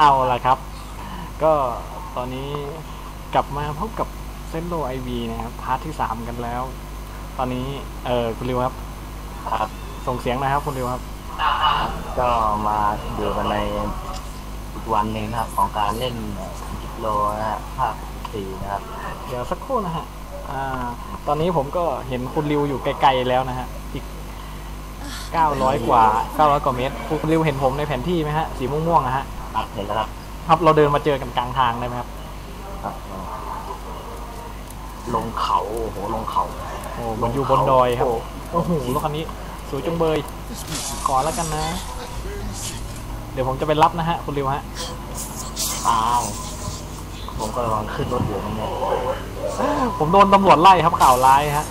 เอาละครับ ก็ตอนนี้กลับมาพบกับเซนโ o ไอวีนะครับพาร์ทที่สามกันแล้ว ตอนนี้เออคุณริวครับ ครับส่งเสียงนะครับคุณริวครับ ก็มาอยู่กันในอีกวันหนึ่งนะครับ ของการเล่นกิโลนะฮะภาคสี่นะครับ เดี๋ยวสักครู่นะฮะอ่า ตอนนี้ผมก็เห็นคุณริวอยู่ไกลๆแล้วนะฮะอีก900กว่า900กว่าเมตร คุณริวเห็นผมในแผนที่ไหมฮะสีม่วงๆนะฮะ ครับเห็นแล้วครับครับเราเดินมาเจอกันกลางทางได้ไหมครับ ครับลงเขาโอ้โหลงเขาโอ้มันอยู่บนดอยครับโอ้โหรถคันนี้สวยจุงเบยขอแล้วกันนะ เดี๋ยวผมจะไปรับนะฮะ คุณริวฮะอ้าวผมก็กำลังขึ้นรถอยู่นั่นเนี่ยผมโดนตำรวจไล่ครับข่าวร้ายฮะ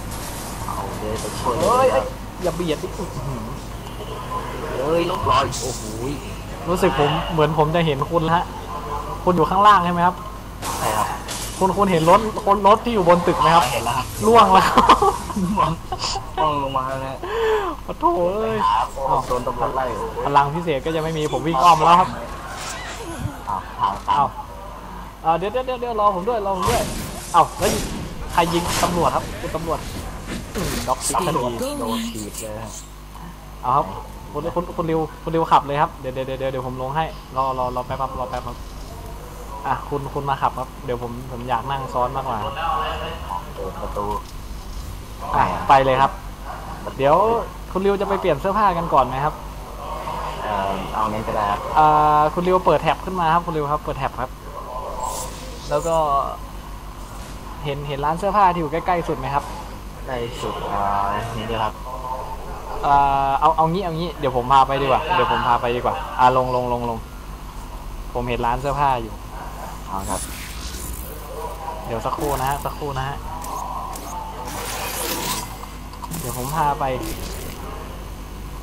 เอาเดี๋ยวไปช่วยเอ้ยเอ้ยอย่าเบียดดิอื้อหือเอ้ยรถลอยโอ้โห รู้สึกผมเหมือนผมจะเห็นคุณแล้วฮะคุณอยู่ข้างล่างใช่ไหมครับใช่ครับคุณคุณเห็นรถคนรถที่อยู่บนตึกไหมครับ เห็นแล้วครับล่วงแล้วต้องลงมาแล้วนะขอโทษเอ้ยครับโอ้โดนตำรวจไล่โอ้โหพลังพิเศษก็จะไม่มีผมวิ่งอ้อมมาแล้วครับอ้าวทางตัอ้านวอ่าเดี๋ยวเดี๋ยวเดี๋ยวเดี๋ยวรอผมด้วยรอผมด้วยเอ้าแล้วยิงใครยิงตำรวจครับคุณตำรวจอืมด็อกซิกตำรวจทีโดนถีบเลยครับเอาครับ คุณคุณคุณริวคุณริวขับเลยครับเดี๋ยวเดี๋ยวเดี๋ยวเดี๋ยวผมลงให้รอรอรอแป๊บครับรอแป๊บครับอะคุณคุณมาขับครับเดี๋ยวผมผมอยากนั่งซ้อนมากกว่าครับเปิดประตูอะไปเลยครับ เดี๋ยวคุณริวจะไปเปลี่ยนเสื้อผ้ากันก่อนไหมครับเอ่อเอาเน้นก็ได้ครับอ่าคุณริวเปิดแท็บขึ้นมาครับคุณริวครับ เปิดแท็บครับ แล้วก็ เห็นเห็นร้านเสื้อผ้าที่อยู่ใกล้ๆสุดไหมครับได้สุดอ่านี่ด้วยครับ อ่าเอาเอางี้เอางี้เดี๋ยวผมพาไปดีกว่าเดี๋ยวผมพาไปดีกว่าอ่าลงลงลงลงผมเห็นร้านเสื้อผ้าอยู่ เอาครับ เดี๋ยวสักครู่นะฮะสักครู่นะฮะเดี๋ยวผมพาไป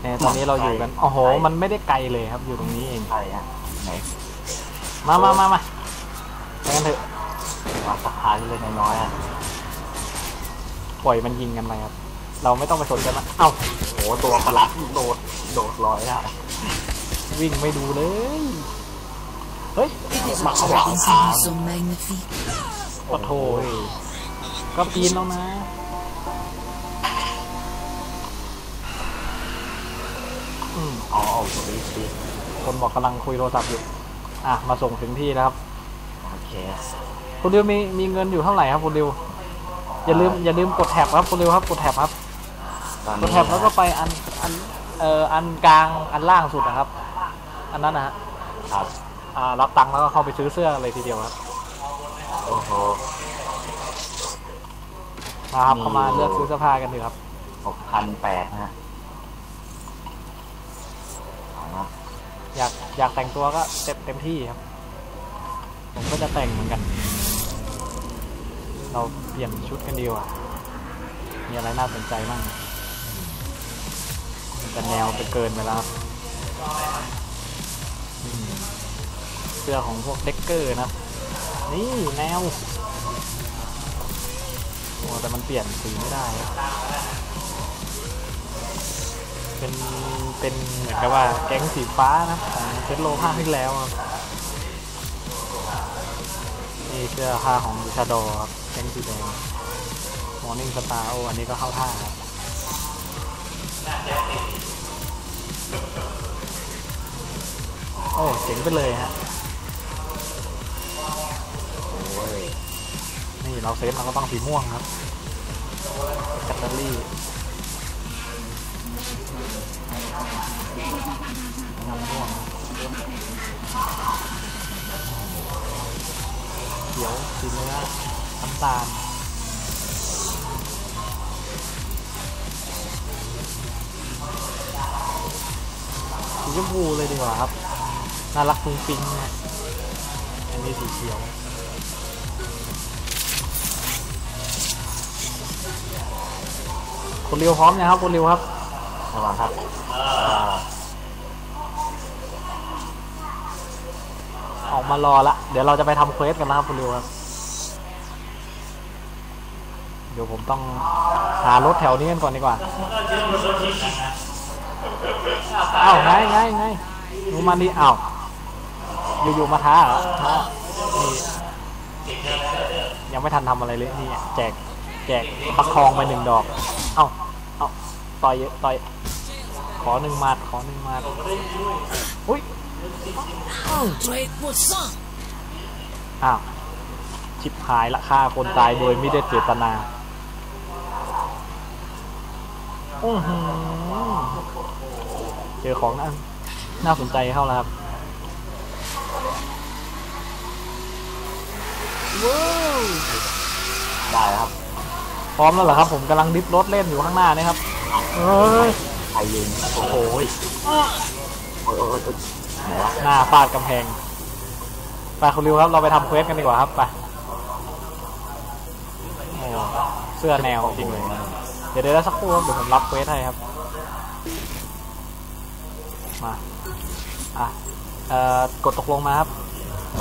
เนี่ยตอนนี้เราอยู่กันโอ้โห มันไม่ได้ไกลเลยครับ อยู่ตรงนี้เองใช่ฮะไหนมามามามาไปกันเถอะมาสักพานเล็กๆน้อยๆอะปล่อยมันยิงกันไปครับ เราไม่ต้องไปสนใจมันเอ้าโอ้โหตัวประหลัดโดดโดดลอยได้วิ่งไม่ดูเลย เฮ้ยมาขวางทางปะโทษก็ปีนแล้วนะอืมอ๋อโอเคสิคนบอกกำลังคุยโทรศัพท์อยู่ อะ มาส่งถึงที่แล้วครับ โอเค คุณริวมีมีเงินอยู่เท่าไหร่ครับคุณริวอย่าลืมอย่าลืมกดแท็บครับคุณริวครับกดแท็บครับ ตอนกดนี้แท็บแล้วก็ไปอันอันเอ่ออันกลางอันล่างสุดนะครับ อันนั้นนะฮะครับ อ่ารับตังค์แล้วก็เข้าไปซื้อเสื้อเลยทีเดียวครับโอ้โหมาครับมีเข้ามาเลือกซื้อเสื้อผ้ากันดีครับ หกพันแปดนะฮะเอาละอยากอยากแต่งตัวก็เต็มเต็มที่ครับ ผมก็จะแต่งเหมือนกัน เราเปลี่ยนชุดกันดีกว่า มีอะไรน่าสนใจบ้าง มันจะแนวไปเกินไปแล้ว เสื้อของพวกเด็กเกอร์นะ นี่แนว โอ้แต่มันเปลี่ยนสีไม่ได้ เป็น เป็นเหมือนกับว่าแก๊งสีฟ้านะของเซตโลภาคที่แล้วครับนี่เสื้อผ้าของชาโดครับแก๊งสีแดงมอร์นิ่งสตาร์โออันนี้ก็เข้าท่าครับ โอ้เจ๋งไปเลยฮะโอ้ยนี่เราเซฟเราก็ต้องสีม่วงครับแคตเตอรี่น้ำม่วงเขียวสีเนื้อน้ำตาลสีชมพูเลยดีกว่าครับ น่ารักฟุ้งฟิ้งนะอันนี้สีเขียวคุณริวพร้อมยังครับคุณริวครับระวังครับออกมารอละ เดี๋ยวเราจะไปทำเควสกันนะครับคุณริวครับ เดี๋ยวผมต้องหารถแถวนี้กันก่อนดีกว่า อ้าวไงไงไงดูมันดิอ้าว อยู่ๆมาท้าเหรอท้านี่ยังไม่ทันทำอะไรเลยนี่แจกแจกฟักทองไปหนึ่งดอก เอ้าเอ้าต่อยเยอะต่อย ขอหนึ่งมัดขอหนึ่งมัดอุ้ยอื้อ Trade for some. อ้าวชิบหายละฆ่าคนตายโดยไม่ได้เจตนาอือหือเจอของน่าน่าสนใจเข้าแล้วครับ ว้าวได้ครับ พร้อมแล้วเหรอครับ ผมกำลังดิฟรถเล่นอยู่ข้างหน้านี่ครับเฮ้ยใครยืนโอ้โหยโอ้ยโอ้ยโอ้ยโอ้ยไหนวะหน้าฟาดกำแพงไปคุณริวครับ เราไปทำเควสกันดีกว่าครับไปโอ้เสื้อแนวจริงเลยเดี๋ยวเดี๋ยวสักครู่ครับเดี๋ยวผมรับเควสให้ครับ มา อะ เอ่อ กดตกลงมาครับ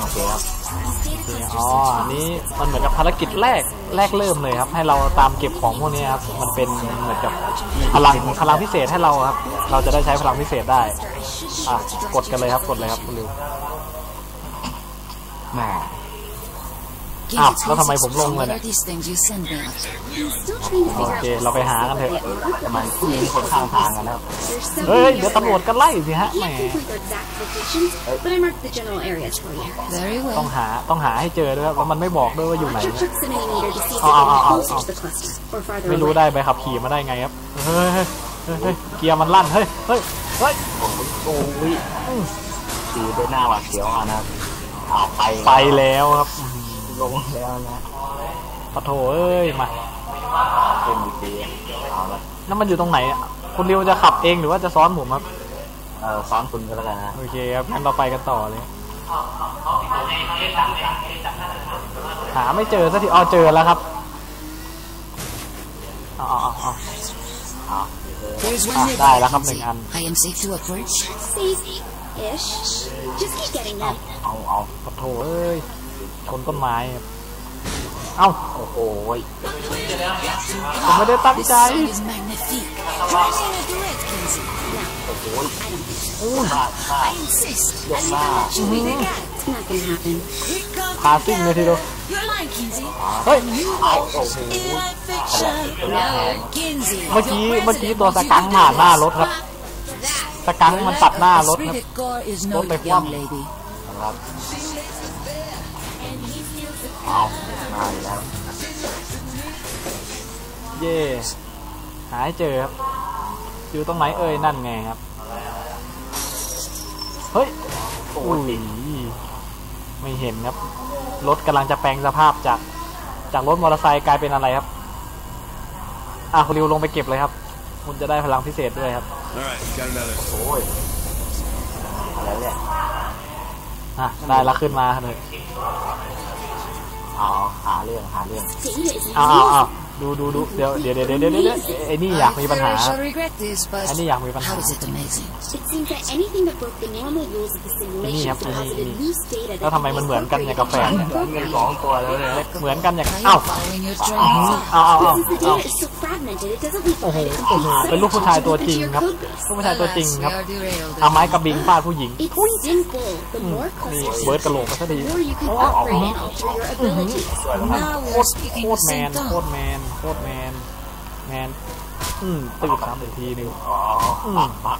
โอเคครับโอเคอ๋ออันนี้มันเหมือนกับภารกิจแรกแรกเริ่มเลยครับ ให้เราตามเก็บของพวกนี้ครับ มันเป็นเหมือนกับพลังพลังพิเศษให้เราครับ เราจะได้ใช้พลังพิเศษได้อะกดกันเลยครับกดเลยครับคุณลิวแหม่ Ah, Kids, lo tama what yung bumlong na are these things you send me out? Still trying to โอ figure เค out เราไปหากันเถอะทำไมผู้หญิงคนข้างทางกันนะครับ There's some เฮ้ยเดี๋ยวตำรวจก็ไล่สิฮะ I แหม can't pinpoint their exact locations, but I marked the general areas for you. Very ต้อง well. หาต้องหาให้เจอด้วยครับแล้วมันไม่บอกด้วยว่าอยู่ไหน Watch your proximity meter to see if Oh, they're oh, oh, getting oh, closer oh. to the cluster or farther ไม่รู้ away. ได้ใบขับขี่มาได้ไงครับเฮ้ยเฮ้ยเฮ้ยเฮ้ยเกียร์มันลั่นเฮ้ยเฮ้ยเฮ้ยโอ้ยตีด้วยหน้าหวาดเสียวอะนะครับเอาไปไปแล้วครับอื้อหือ ลงแล้วนะปะโถเอ้ยมาเป็นดีๆเอาละนั่นมันอยู่ตรงไหนอะคุณริวจะขับเองหรือว่าจะซ้อนผมครับเออซ้อนคุณก็แล้วกันนะโอเคครับงั้นเราไปกันต่อเลย หาไม่เจอสักทีอ๋อเจอแล้วครับอ๋ออ๋ออ๋อเอา There's one Ah, nearby, dai, lakap Kinsey. ng an. I am safe to approach. Safe-ish. Just keep getting them. เอาเอาปะโถเอ้ยชนต้นไม้ครับเอ้าโอ้โหยผมไม่ได้ตั้ง This ใจ song is magnifique. Rising a duet, Kinsey. โอ้โหยอู้บ้าบ้า I insist. Yok I na. leave it to me, they got. It's not gonna happen. Here comes พาซิ่งเลยทีเดียว You're lying, Kinsey. เฮ้ยเอาโอ้โห In my fiction. No, Kinsey. เมื่อกี้เมื่อกี้ตัวสกังผ่านหน้ารถครับ สกังมันตัดหน้ารถครับ Spirit core is no Rốt này young khoan. lady. ครับเอามาแล้วเย่หาให้เจอครับ อยู่ตรงไหนเอ่ยนั่นไงครับ เฮ้ยอุ้ยไม่เห็นครับ รถกำลังจะแปลงสภาพจาก จากรถมอเตอร์ไซค์กลายเป็นอะไรครับอะคุณริวลงไปเก็บเลยครับ คุณจะได้พลังพิเศษด้วยครับ All right, got another. โอ้ยอะไรเนี่ยอะได้แล้วขึ้นมาเลยเอาหาเรื่องหาเรื่อง Data is อ้าวอ้าวอ้าว useful. ดูดูดูเดี๋ยวเดี๋ยวเดี๋ยวเดี๋ยวเดี๋ยวไอ้นี่อยากมีปัญหาไอ้นี่อยากมีปัญหาไอ้นี่ครับไอ้นี่แล้วทำไมมันเหมือนกันอย่างกาแฟเนี่ยสองตัวแล้วเนี่ยเหมือนกันอย่างเอ้าเอ้าเอ้าเอ้าโอ้โหโอ้โหเป็นลูกผู้ชายตัวจริงครับลูกผู้ชายตัวจริงครับเอาไม้กระบิงฟาดผู้หญิงนี่เบิร์ดกระโหลกซะดีโอ้โหโคตรแมนโคตรแมนโคตรแมน แมน อืมตื่นซ้ำอีกทีหนึงอ๋ออืมปักปัก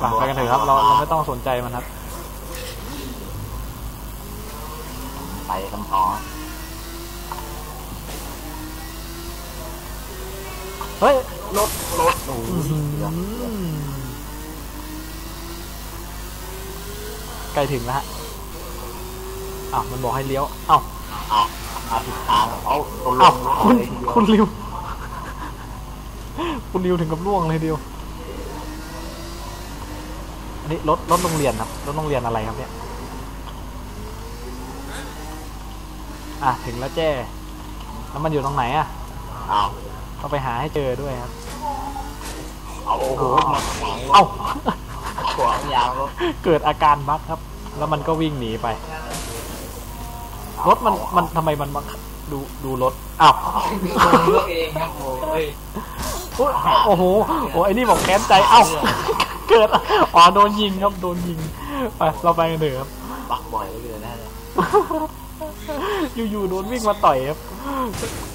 กลับไปกันเถอะครับ เราเราไม่ต้องสนใจมันครับ ไปคำต่อเฮ้ย รถ รถโอ้โหอื้อหือเดี๋ยวใกล้ถึงแล้วฮะ อ้าว มันบอกให้เลี้ยวอ้าวเอา มาผิดทางเอาตกลอ้าวงคุณเลยทีเดียวคุณริว คุณริวถึงกับล่วงเลยเดียว อันนี้รถรถโรงเรียนครับ รถโรงเรียนอะไรครับเนี่ย อะ ถึงแล้วแจ้ แล้วมันอยู่ตรงไหนอะเอาต้องไปหาให้เจอด้วยครับ เอาโอ้โหมาขวางเอ้า ขวางยางรถเกิดอาการบั๊กครับ แล้วมันก็วิ่งหนีไป รถมันมันทำไมมันมาดูดูรถอ้าวเลือกเองครับโอ้ยโอ้ยโอ้โหโอ้ไอ้นี่บอกแค้นใจเอ้าเกิดอ๋อโดนยิงครับโดนยิงไปเราไปกันเถอะครับบักบ่อยเหลยนะอยู่ๆโดนวิ่งมาต่อยครับ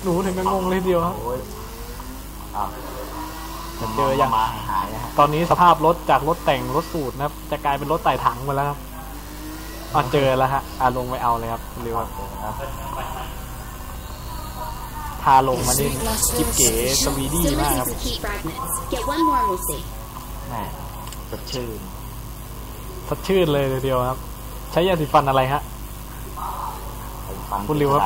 หนูถึงกับงงเลยทีเดียวครับโอ้ยอ้าวเจอยังมาหายนะฮะตอนนี้สภาพรถจากรถแต่งรถสูตรนะครับ จะกลายเป็นรถไต่ถังไปแล้วครับ อ๋อเจอแล้วฮะอะลงไปเอาเลยครับเร็วครับเจอครับพาลงมานี่กิ๊บเก๋สวีดี้ So มาก listen ครับ to the key fragments. Get one more and we'll see. แม่สดชื่นสดชื่นเลยทีเดียวครับ ใช้ยาสีฟันอะไรฮะไปฟังคุณริวครับ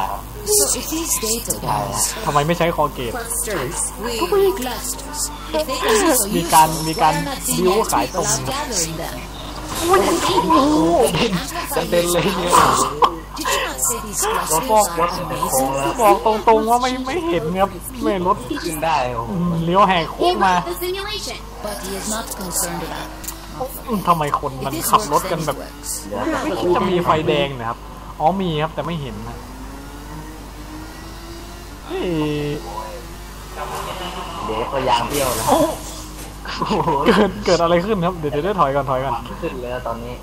So it is data bombs ทำไมไม่ใช้คอเกต Clusters. with clusters. If they exist so มีการ useful, มีการ why not บิ้ว teenage ขายตรง กระเด็นเลยเนี่ย Did you not say these รถ clusters บอก are amazing? บอกตรงๆว่าไม่ไม่เห็นครับไม่รถขึ้นได้เลี้ยวแหกโค้งมาทำไมคนมันขับรถกันแบบไม่คิดจะมีไฟแดงนะครับ อ๋อมีครับแต่ไม่เห็นนะเฮ้ยเด็กก็ยางเบี้ยวแล้ว โอ้โอ้โหเกิดเกิดอะไรขึ้นครับ เดี๋ยวเดี๋ยวเดี๋ยวถอยก่อนถอยก่อนขึ้นเลยตอนนี้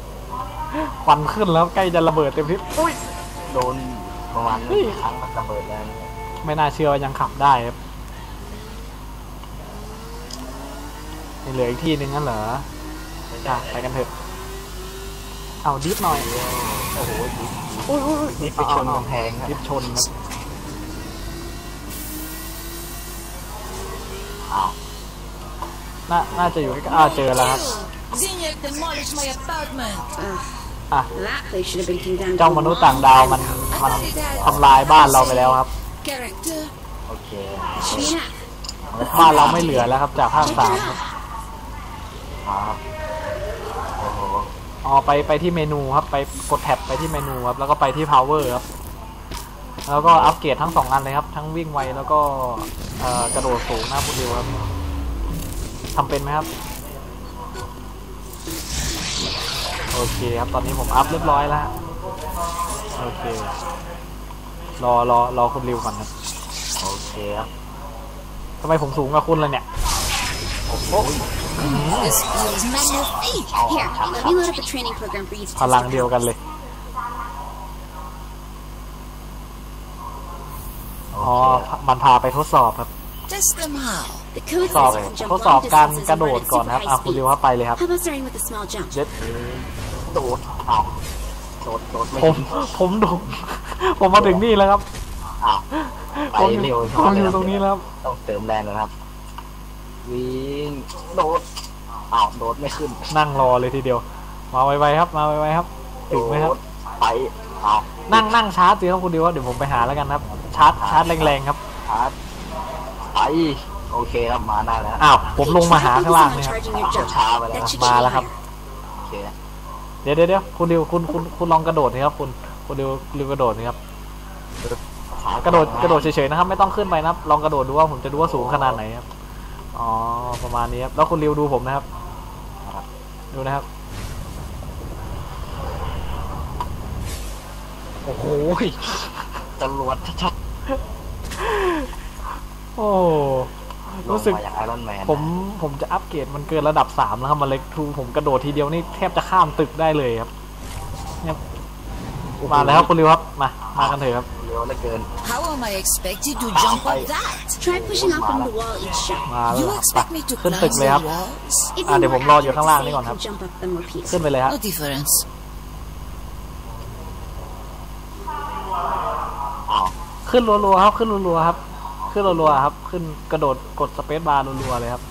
ควันขึ้นแล้วใกล้จะระเบิดเต็มที่อุ้ยโดนประมาณเฮ้ยครั้งมันระเบิดแล้วเนี่ยไม่น่าเชื่อว่ายังขับได้ครับยังเหลืออีกที่หนึ่งงั้นเหรออะไปกันเถอะ เอาดิฟหน่อย โอ้โหอุ้ยอุ้ยอุ้ยนี่ไปชนกำแพงครับดิฟชนครับ น่าน่าจะอยู่ใกล้ๆอ่าเจอแล้วครับ Zinyak demolished my apartment. อะ That place should have been condemned. เจ้ามนุษย์ต่างดาวมันมันทำลายบ้านเราไปแล้วครับ Character. โอเค Should be enough. บ้านเราไม่เหลือแล้วครับ จากภาคสามครับครับโอ้โหอ๋อไปไปที่เมนูครับ ไปกดแท็บไปที่เมนูครับ แล้วก็ไปที่ power ครับ แล้วก็อัปเกรดทั้งสองอันเลยครับ ทั้งวิ่งไวแล้วก็เอ่อกระโดดสูงหน้าพูดเร็วครับ ทำเป็นไหมครับ โอเคครับตอนนี้ผมอัพเรียบร้อยแล้วฮะโอเค รอรอรอคุณริวก่อนครับโอเคครับทำไมผมสูงกว่าคุณเลยเนี่ยโอ้โห This feels magnifique. เอา Here, ครับ let me load up a training program for you to พลังเดียวกันเลยโออ๋อเคมันพาไปทดสอบครับ สอบ says you can ท jump ดสอบ long การ distances กระ and โด run ด at ก่อน super ครับ high อะคุณ speed. ริวครับไปเลยครับ How about starting with a small jump? เจ็ดโดดอ้าวโดดโดดไม่ผมผมดูผมมาถึงนี่แล้วครับอ้าวไปผมเร็วผมอยู่ตรงนี้แล้วครับต้องเติมแรงนะครับ วิ่งโดดอ้าวโดดไม่ขึ้น นั่งรอเลยทีเดียว มาไวๆครับ มาไวๆครับถึงไหมครับโดดไปอ้าวนั่งนั่งชาร์จสิครับคุณดิวครับเดี๋ยวผมไปหาแล้วกันครับ ชาร์จชาร์จแรงๆครับชาร์จไป โอเคครับมาได้แล้วอ้าวผมลงมาหา Try ข้างล่าง focusing เนี่ย on ครับ charging your jump. ช้าไปแล้ว That should มา shoot แล้วครับ higher. โอเคเดี๋ยวเดี๋ยวเดี๋ยวคุณดิวคุณคุณคุณลองกระโดดสิครับ คุณคุณดิวดิวกระโดดสิครับกระโดดกระโดดเฉยๆนะครับ ไม่ต้องขึ้นไปนะครับ ลองกระโดดดูว่าผมจะดูว่าสูงขนาดไหนครับอ๋อประมาณนี้ครับแล้วคุณริวดูผมนะครับ ดูนะครับโอ้โหจรวดชัด โอ้ๆรู้สึกลงมาอย่างไอรอนแมนผมผมจะอัปเกรดมันเกินระดับสามแล้วครับมันเล็กทูผมกระโดดทีเดียวนี่แทบจะข้ามตึกได้เลยครับเนี่ยมาแล้วครับคุณริวครับมามากันเถอะครับเร็วเหลือเกิน How am I expected to jump up that? Try pushing up on the wall each jump. มาแล้ว You ครับ expect me to ขึ้น climb ตึกเลยครับ the walls? If Ah, you ดี๋ยวผม more รออยู่ accurate, ข้างล่าง say นี่ you ก่อนครับ can jump up them more ขึ้น peacefully. ไปเลยครับ No difference. อ้าวขึ้นรัวๆครับขึ้นรัวๆครับ ขึ้นรัวๆครับ ขึ้นกระโดดกดสเปซบาร์รัวๆเลยครับ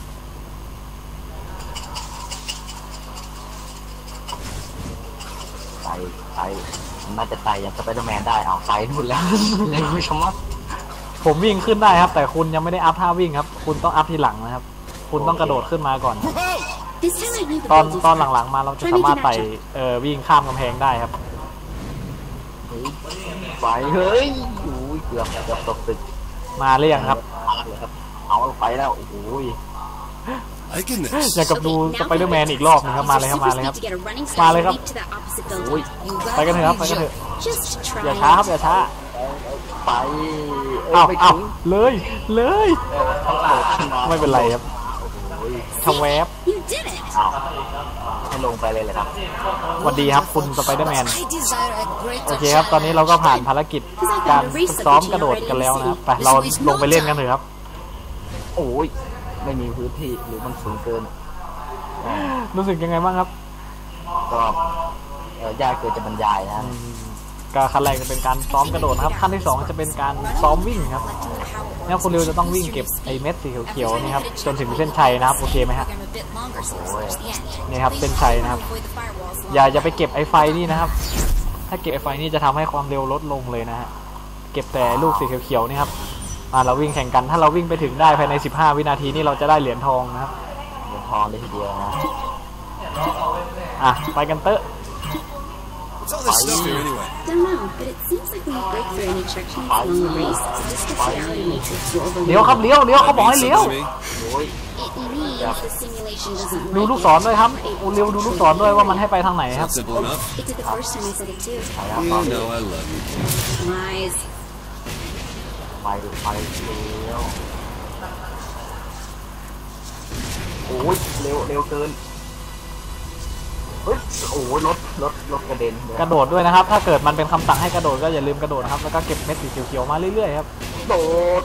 ไปไปน่าจะไปอย่างสไปเดอร์แมนได้เอาไปนู่นแล้วเร็วชะมัดผมวิ่งขึ้นได้ครับ แต่คุณยังไม่ได้อัพท่าวิ่งครับ คุณต้องอัพทีหลังนะครับ คุณต้องกระโดดขึ้นมาก่อน This time I knew the ตอน buildings ตอน were- หลังๆมาเราจะสามารถไต่เอ่อวิ่งข้ามกำแพงได้ครับเฮ้ยไปเฮ้ยโอ้ยเกือบเกือบตกตึก มาเรียงครับมาเลยครับเอาไปแล้วโอ้โห I can อย่างกับดู Okay, ส now ไปเดอร์แมน for อีกรอบหนึงครับ Use มา your เลยครับ super มาเลยครับ speed to get a running มา start เลยครับ leap to that opposite โอ้ย building. You ไปกันเถอะครับไป got กัน me เถอะ Just try. อย่าช้าครับอย่าช้าไปเอ้ยอ้าวไม่อ้าวถึงเลยเลยเออต้องโดดขึ้นมาไม่เป็นไรครับโอ้ยชชแวบ You did it! อ้าวให้ลงไปเลยเลยครับสวัสดีครับคุณสไปเดอร์แมน I desire a greater โอเคครับ ตอนนี้เราก็ผ่านภารกิจการฝึกซ้อมกระโดดกันแล้วนะครับไปเราลงไปเล่นกันเถอะครับ โอ้ย ไม่มีพื้นที่หรือมันสูงเกิน รู้สึกยังไงบ้างครับ ก็เอ่อยากเกินจะบรรยายนะ ก็ขั้นแรกจะเป็นการซ้อมกระโดดนะครับขั้นที่สองจะเป็นการซ้อมวิ่งครับเนี่ยคุณริวจะต้องวิ่งเก็บไอ้เม็ดสีเขียวๆนี่ครับจนถึงเส้นชัยนะครับโอเคไหมฮะ program a bit longer so it's towards the end. นี่ครับเส้นชัยนะครับ Avoid the firewalls. อย่าอย่าไปเก็บไอ้ไฟนี่นะครับ ถ้าเก็บไอ้ไฟนี่จะทำให้ความเร็วลดลงเลยนะฮะเก็บแต่ลูกสีเขียวๆนี่ครับมาเราวิ่งแข่งกันถ้าเราวิ่งไปถึงได้ภายใน 15 วินาทีนี่เราจะได้เหรียญทองนะครับเหรียญทองเลยทีเดียวนะอะไปกันเตอะ What's all this stuff here anyway? Don't know, but it seems like when you break through any checkpoints along the race, this gets reality matrix will overload. เลี้ยวครับเลี้ยวเลี้ยวเขาบอกให้เลี้ยว Something to me? โอ้ย It means the simulation doesn't ดู like ลูก it. ศรด้วยครับโอ้เร็วดูลูกศรด้วยว่ามันให้ไปทางไหนครับ Not simple enough. It did the first time I said it too. ไปแล้วตอน You นี้ know I love you. Lies. ไปดูไปเร็วโอ้ยเร็วเร็วเกิน เฮ้ยโอ้ยรถรถรถกระเด็นเดี๋ยวกระโดดด้วยนะครับ ถ้าเกิดมันเป็นคำสั่งให้กระโดดก็อย่าลืมกระโดดนะครับ แล้วก็เก็บเม็ดสีเขียวๆมาเรื่อยๆครับโดด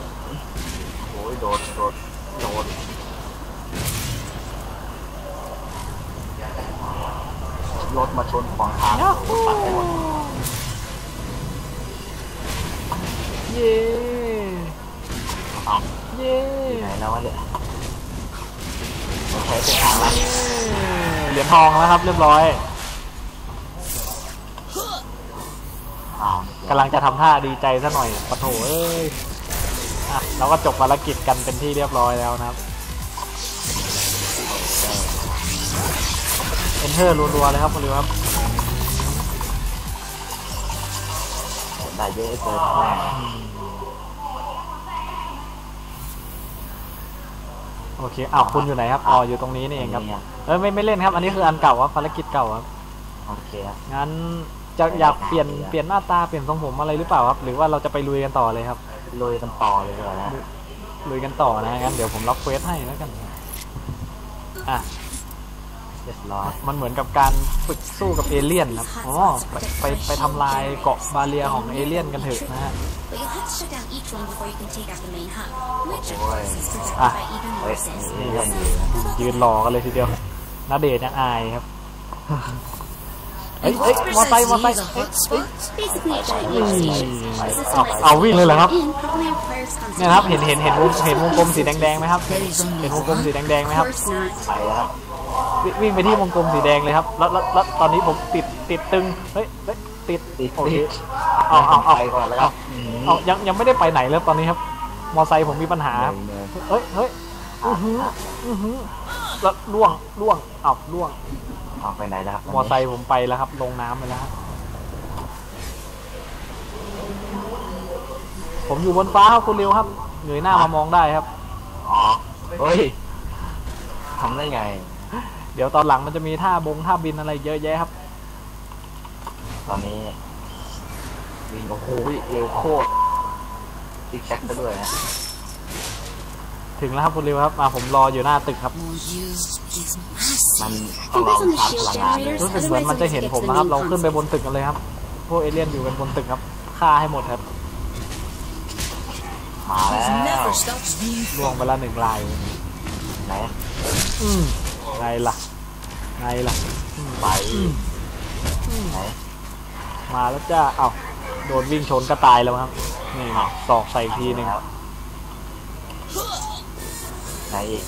โอ้ยโดดโดดโดดรถมาชนขวางทางรถตัดไปหมดเย้อ้าวเย้ที่ไหนแล้ววะเนี่ยมันใช้เป็นทางลัด เหรียญทองแล้วครับ เรียบร้อยกำลังจะทำท่าดีใจซะหน่อยปะโถเอ้ยเราก็จบภารกิจกันเป็นที่เรียบร้อยแล้วนะครับ enter รัวๆเลยครับคุณริวครับได้เยอะเกินแม่ โอเคอ้าวคุณอยู่ไหนครับอ๋ออยู่ตรงนี้นี่เองครับเอ้ยไม่ไม่เล่นครับอันนี้คืออันเก่าครับภารกิจเก่าครับโอเคครับ งั้นจะอยากเปลี่ยนเปลี่ยนหน้าตาเปลี่ยนทรงผมอะไรหรือเปล่าครับ หรือว่าเราจะไปลุยกันต่อเลยครับลุยกันต่อเลยดีกว่านะลุยกันต่อนะงั้นเดี๋ยวผมรับเควสให้แล้วกันอะ เรียบร้อยมันเหมือนกับการฝึกสู้กับเอเลี่ยนครับอ๋อไปไปไปทำลายเกาะบาเรียของเอเลี่ยนกันเถอะนะฮะ But you'll have to shut down each one before you can take out the main hub, which of Boy. course is protected Ah. by even เฮ้ย more นี่ sensitive เรื่องดีนะยืนรอกันเลยทีเดียวนาเดชน์ยังอายครับเฮ้ยเฮ้ยมอไซค์มอไซค์ the เฮ้ย hotspot? Basically, a giant นี่ news station. The system เอา by เอาวิ่งเลยเหรอครับ in probably requires constant เนี่ยนะครับเห็นเห็นเห็นวงเห็นวงกลมสีแดงๆไหมครับ There is only เห็นวงกลมสีแดงๆไหม Of ครับ course not. ไปแล้วครับ วิวิ่งไปที่วงกลมสีแดงเลยครับ แล้วแล้วแล้วตอนนี้ผมติดติดตึง เฮ้ยเฮ้ยติดติดโอเคติด เอาเอาเอาไปก่อนแล้วครับอืมเอายังยังไม่ได้ไปไหนเลยตอนนี้ครับ มอไซค์ผมมีปัญหาครับเหนื่อยเฮ้ยเฮ้ยอือหืออือหือแล้วล่วงล่วงเอ้าล่วงๆเอาไปไหนแล้วครับมอไซค์ผมไปแล้วครับ ลงน้ำไปแล้วครับผมอยู่บนฟ้าครับคุณริวครับเงยหน้ามามองได้ครับ อ๋อเฮ้ยทำได้ไง เดี๋ยวตอนหลังมันจะมีท่าบงท่าบินอะไรเยอะแยะครับ ตอนนี้วิ่งโอ้โหเร็วโคตรติ๊กแซกไปด้วยนะถึงแล้วครับคุณริวครับมาผมรออยู่หน้าตึกครับ More use is massive. มันต้องลองชาร์จพลังงานด้วยรู้สึกเหมือนมันจะเห็นผมนะครับ เราขึ้นไปบนตึกกันเลยครับ พวกเอเลี่ยนอยู่กันบนตึกครับฆ่าให้หมดครับมาแล้ว Never stops being ล่วงไปละหนึ่งลายไหนอืม ไงล่ะ ไงล่ะ ไป มาแล้วจ้า เอ้าโดนวิ่งชนก็ตายแล้วครับ นี่สอกใส่ทีหนึ่งครับไหนอีก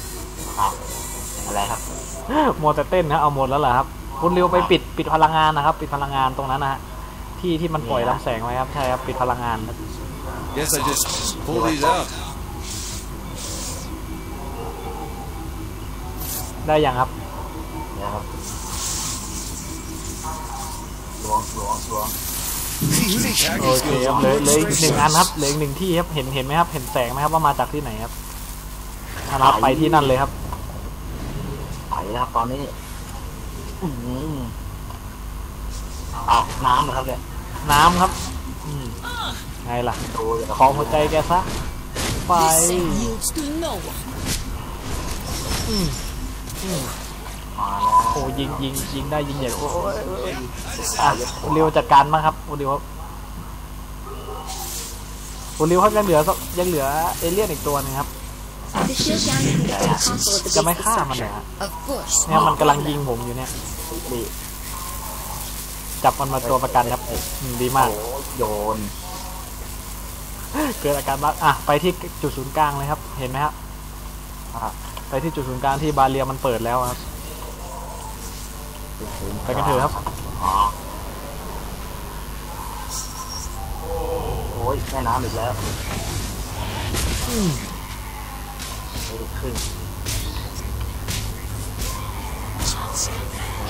อะไรครับมัวแต่เต้นนะเอาหมดแล้วเหรอครับ คุณเร็วไปปิดปิดพลังงานนะครับ ปิดพลังงานตรงนั้นนะฮะ ที่ที่มันปล่อยลำแสงไว้ครับ ใช่ครับ ปิดพลังงานครับ Guess I just pull these out. ได้ยังครับเนี่ยครับล้วงล้วงล้วง Hey, โอเคครับเหลือเหลืออีกหนึ่งอันครับเหลืออีกหนึ่งที่ครับเห็นเห็นไหมครับ เห็นแสงไหมครับว่ามาจากที่ไหนครับเอาละครับไปที่นั่นเลยครับไปแล้วครับตอนนี้อืมอ้าวน้ำเหรอครับเนี่ยน้ำครับอืมไงล่ะดูเลยครับขอหัวใจแกซะไฟ โอ้ยิงยิงยิงได้ยิงใหญ่โอ้ยโอ้ยโอ้ยอะอุริวจัดการมางครับอุริวครับอุริวครับยังเหลือยังเหลือเอเลี่ยนอีกตัวหนึงครับ The shield down can get to the console at the จะ base ไม่ of the ฆ่ามันเหร structure. อฮะ Of course. เนี่ยมันกำลังยิงผมอยู่เนี่ยดิจับมันมาตัวประกันครับอืมดีมากโอ้โยนเกิดอาการบ้าอะไปที่จุดศูนย์กลางเลยครับ เห็นไหมครับอะ ไปที่จุดศูนย์กลางที่บาเรียมันเปิดแล้วครับ ไปกันเถอะครับอ๋อโอ้ยแม่น้ำอีกแล้วไม่ได้ขึ้น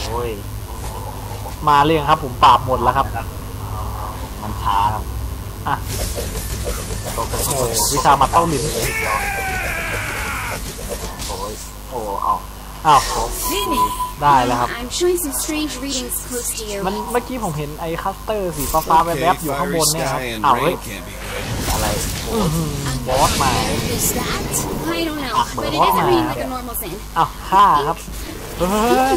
โอ้ย มาเรียงครับ ผมปราบหมดแล้วครับ มันช้าครับ อะตกกระโอ้โดดวิชามาเต้าลิ้นโอ้ยโอ้เอาอ้าว Finish. ได้แล้วครับ I'm showing some strange readings close to your มันเมื่อกี้ผมเห็นไอ้คัสเตอร์สีฟ้าๆแวบๆอยู่ข้างบ fiery นเนี่ยครับ sky and อ้าวเฮ้ย rain can't be good. อะไรอื้อหือบอสมา Is that? I don't know, but it doesn't read like a normal thing. อ้าวฆ่าครับเฮ้ย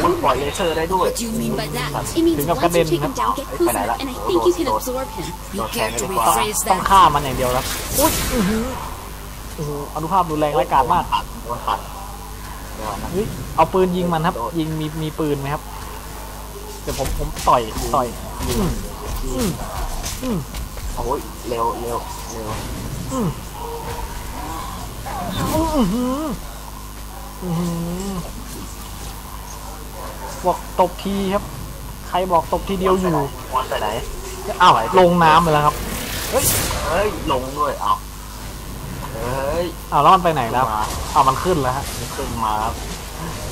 โอ้ยปล่อยเลเซอร์ได้ด้วย What do you mean by that? It means Think of once you Gaden, take him huh? down, get closer, and I think you can absorb him. You care to Okay, rephrase ต้อง that? ฆ่ามันอย่างเดียวแล้วอุ้ย อื้อหือโอ้โหอนุภาพรุนแรงและกาจมากโดนตัดเดี๋ยวนะเฮ้ยเอาปืนยิงมันครับ ยิงมีมีปืนไหมครับเดี๋ยวผมผมต่อยต่อยอืมอืมอืมโอ้ยเร็วเร็วเร็วอืมอื้อหืออื้อหือบอกตบทีครับ ใครบอกตบทีเดียวอยู่มอนไปไหนอ้าวลงน้ำไปแล้วครับ เฮ้ยลงด้วยเอา เฮ้ยอ้าวแล้วมันไปไหนแล้วมาอ้าวมันขึ้นแล้วฮะขึ้นมาครับ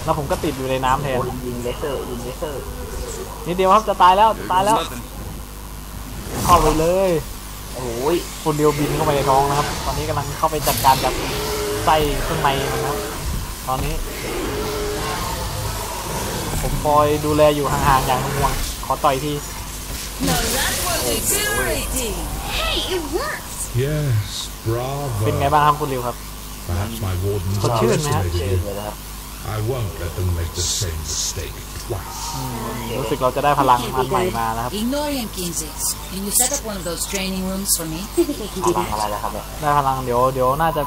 แล้วผมก็ติดอยู่ในน้ำแทนโอ้ยยิงเลเซอร์ยิงเลเซอร์นิดเดียวครับจะตายแล้วจะ There ตาย goes แล้ว nothing. เข้าไปเลยโอ้ยคุณเดียวบินเข้าไปในท้องนะครับ ตอนนี้กำลังเข้าไปจัดการกับไส้ข้างในมันนะครับตอนนี้ ผมคอยดูแลอยู่ห่างๆอย่างห่วงๆขอต่อยที Now that was exhilarating. Hey, it worked! Yes, เป็นไง bravo. บ้างครับคุณริวครับ Perhaps my wardens Sot ชื่นไหมฮะ underestimated ชื่อ you. เลยนะครับ I won't let them make the same mistake twice. รู้สึกเราจะได้พลังอันใหม่มาแล้วครับ Ignore him, Kinzix. Can you set up one of those training rooms for me? I think I can พ do ลัง that. อะไรนะครับเนี่ยได้พลังเดี๋ยวเดี๋ยวน่าจะ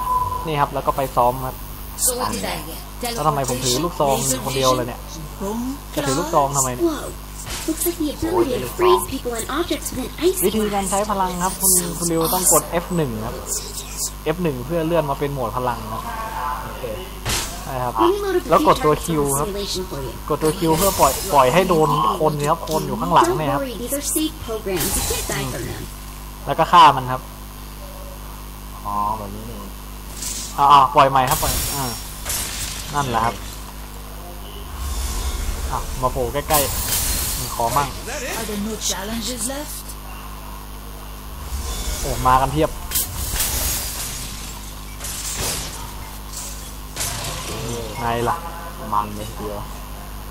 นี่ครับแล้วก็ไปซ้อมครับ So what did I get? แล้วทำไมผมถือลูกซองคนเดียวเลยเนี่ย Boom. จะถือลูกซองทำไมเนี่ย Whoa. Looks like the ability to freeze people and objects with an ice วิธีการ blast. ใช้พลังครับ คุณคุณริวต้องกด F1 ครับ F1 เพื่อเลื่อนมาเป็นโหมดพลังครับโอเคใช่ครับ Let me load up a แล้ว few กดตัว targets คิว on the ครับ simulation for you. กดตัวคิวเพื่อปล่อยปล่อยให้โดนคนเนี่ยครับคนอยู่ข้างหลัง Don't เนี่ยครับ worry, these are safe programs. You can't die from them. แล้วก็ฆ่ามันครับอ๋อแบบนี้นี่อ่าอ่าปล่อยใหม่ครับปล่อยอ่านั่นแหละครับอะมาโผล่ใกล้ๆ ขอมั่ง Is that it? Are there no challenges left? โอ้มากันเพียบไงล่ะ มันเลยทีเดียว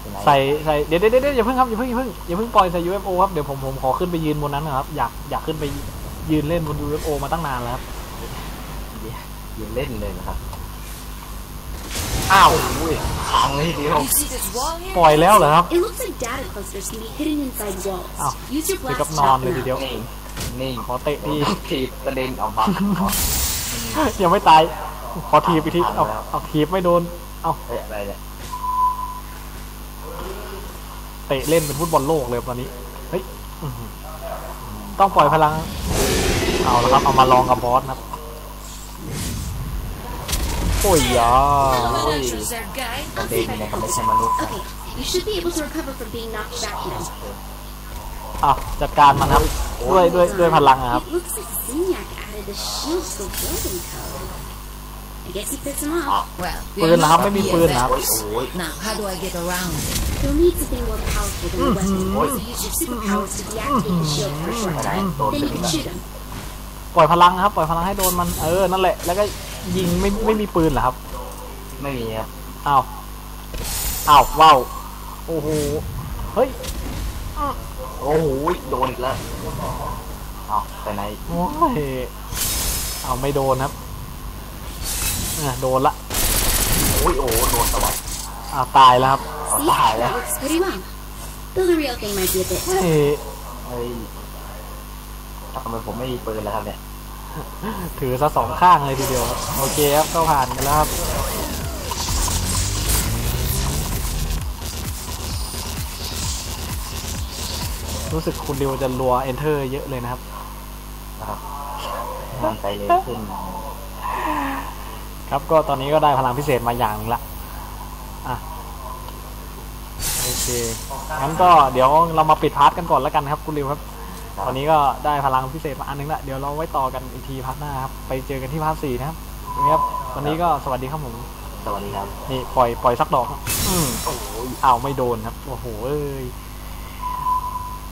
ไปไหนใส่ใส่เดี๋ยวเดี๋ยวเดี๋ยวอย่าเพิ่งครับอย่าเพิ่งอย่าเพิ่งอย่าเพิ่งปล่อยใส่ UFO ครับเดี๋ยวผมผมขอขึ้นไปยืนบนนั้นนะครับอยากอยากขึ้นไปยืนเล่นบน UFO มาตั้งนานแล้วครับยืนเล่นเลยนะครับ อ้าวอุ้ยขังเลยทีเดียว You see this wall here? ปล่อยแล้วเหรอครับ It looks like data clusters can be hidden inside walls. Oh. Use your ถึง blast กับ to นอน chop เลย them ที out. เดียว นี่นี่ขอเตะทีถีบกระเด็นออกมายังไม่ตาย ขอทีบอีกทีเอาเอาทีบไม่โดน เอาเฮ้ยอะไรเนี่ยเตะเล่นเป็นฟุตบอลโลกเลยตอนนี้ เฮ้ยอื้อหือต้องปล่อยพลัง เอาละครับ เอามาลองกับบอสนะครับ โอ้ยยา Hello, entrance there, guy. กระเด็นเนี่ยเขาไม่ใช่มนุษย์นะ Okay, you should be able to recover from being knocked back now. อะจัดการมันครับด้วยด้วยด้วยพลังอะครับ It looks like Zinyak added a shield to the building code. I guess he picks him off. Well, we ปื are นนะครับ not ไม่มี here ปืนนะครับ yet. โอ้ยโอ้ย Now, how do I get around it? You'll need something more powerful than a weapon. So use your superpowers to deactivate the shield for ไป sure. ไหนโดน Then ไป you นี่ can นะ shoot him. ปล่อยพลังครับ ปล่อยพลังให้โดนมัน เออ นั่นแหละ แล้วก็ ยิงไม่ไม่มีปืนเหรอครับ ไม่มีครับอ้าวอ้าวว้าวโอ้โหเฮ้ยโอ้โหโดนอีกแล้วอ้าวไปไหนโอ้ยเอาไม่โดนครับอะโดนละโอ้ยโอ้โหโดนตลอดอ่าตายแล้วครับ See? That works pretty well. Though the real thing might be a bit เฮ้ย เฮ้ยทำไมผมไม่มีปืนแล้วครับเนี่ย ถือซะสองข้างเลยทีเดียวครับโอเคครับก็ผ่านกันแล้วครับรู้สึกคุณริวจะรัว enter เยอะเลยนะครับนะครับงานไปเลยขึ้น ครับก็ตอนนี้ก็ได้พลังพิเศษมาอย่างนึงละอะโอเคงั้นก็เดี๋ยวเรามาปิดพาร์ทกันก่อนแล้วกันครับ คุณริวครับ ตอนนี้ก็ได้พลังพิเศษมาอันนึงละเดี๋ยวเราไว้ต่อกันอีกทีพาร์ทหน้าครับ ไปเจอกันที่พาร์ทสี่นะครับนะครับวันนี้ก็สวัสดีครับผมสวัสดีครับนี่ปล่อยปล่อยสักดอกครับอืมอ้าวไม่โดนครับโอ้โหเอ้ย